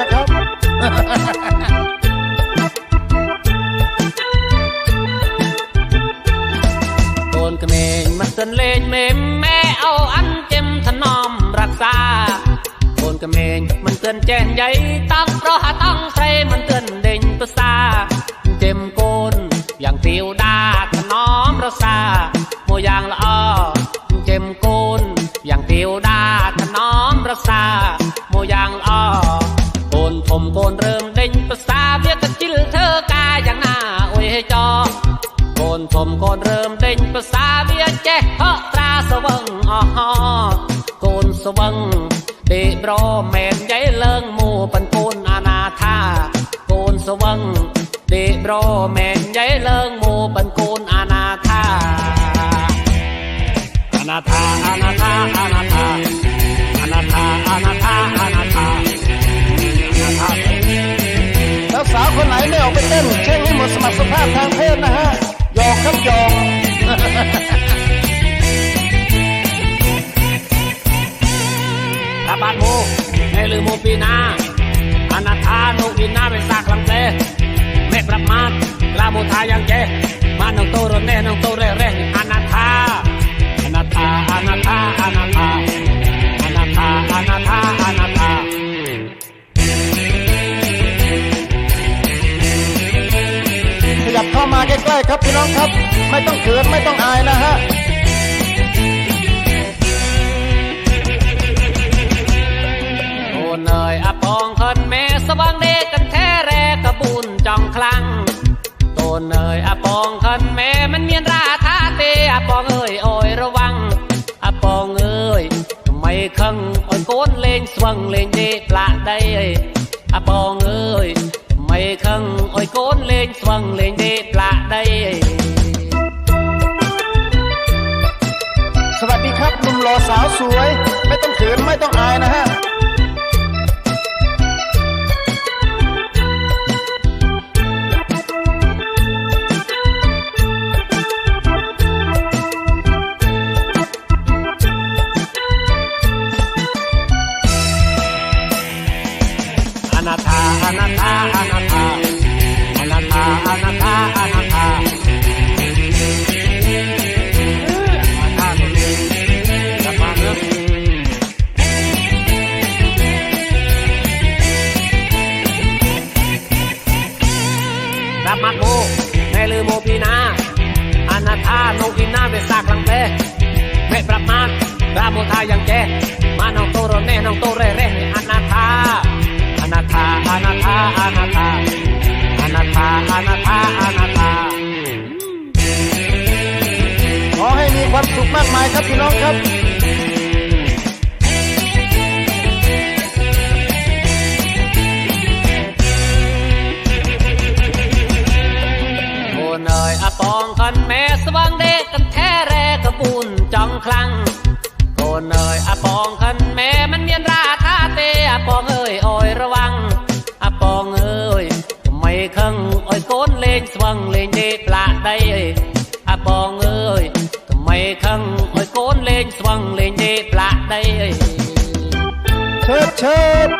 นะครับ កូនក្មេងមិនទាន់លេងមេម៉ែអូអាន់ចិមថ្នមរក្សា កូនក្មេងមិនទាន់ចេះនិយាយតោះប្រហាត់ កូនរើមដេញប្រសាវាកជិលធ្វើការយ៉ាងណាអុយចកូនធំកូនរើមដេញប្រសាវាចេះហក់ត្រាស្វឹងអោះកូនស្វឹងទេប្រមែនយាយលើងមួប៉ុនកូនអាណាថាកូនស្វឹងទេប្រមែនយាយលើងមួប៉ុនកូនអាណាថាអាណាថាអាណាថាអាណាថាายไหนไม่ออกไปเต้นเช่งให้หมดสมรรถภาพทางเพศนะฮะหยอกครับหยอกตาบานโมไม่ลืมโมปีนาอนาธาโนอินาเป็นซากลังเตแม่ประมาทลาโมทายังเจมาน้องโตรแน่น้องโตเร ครับพี่น้องครับ ไม่ต้องเขินไม่ต้องอายนะฮะโอ้เนยอปองคนแม่สว่างเดกันแท้แรกระบุญจองคลังโตเนยอปองคนแม่มันเมียนราทาเตอปองเอ้ยโอ้ยระวังอปองเอ้ยไม่คังโอ้ยโกนเลงสว่างเลงเดปลาได้อะปองเอ้ย mày khăn ôi cốn lên xoăng lên đi ละได้สวัสดีครับหนุ่มหล่อสาวสวย ไม่ต้องเขินไม่ต้องอายนะฮะ รับมัดโมแม่ลืมโมพีนาอนาธาโนกินนาเวสากลังเตแม่ปรับมาราโมทายังแจมาน้องโตโรแน่น้องโตเร่เร่อนาธาอนาธาอนาธาอนาธาอนาธาอนาธาอนาธาขอให้มีความสุขมากมายครับพี่น้องครับ នមែស្វងដេកកន្ថែរែកពូនចង់ខ្លាំងកូនអើយអបងខិនមែមិនមានរាថាទេអបងអើយអើយរវាំងអបងអើយមិនខឹងអើយកូនលេងស្វងលេងទេផ្លាក់ដីអបងអើយមិនខឹងអើយកូនលេងស្វងលេងទេផ្លាក់ដីអើយឈើឈើ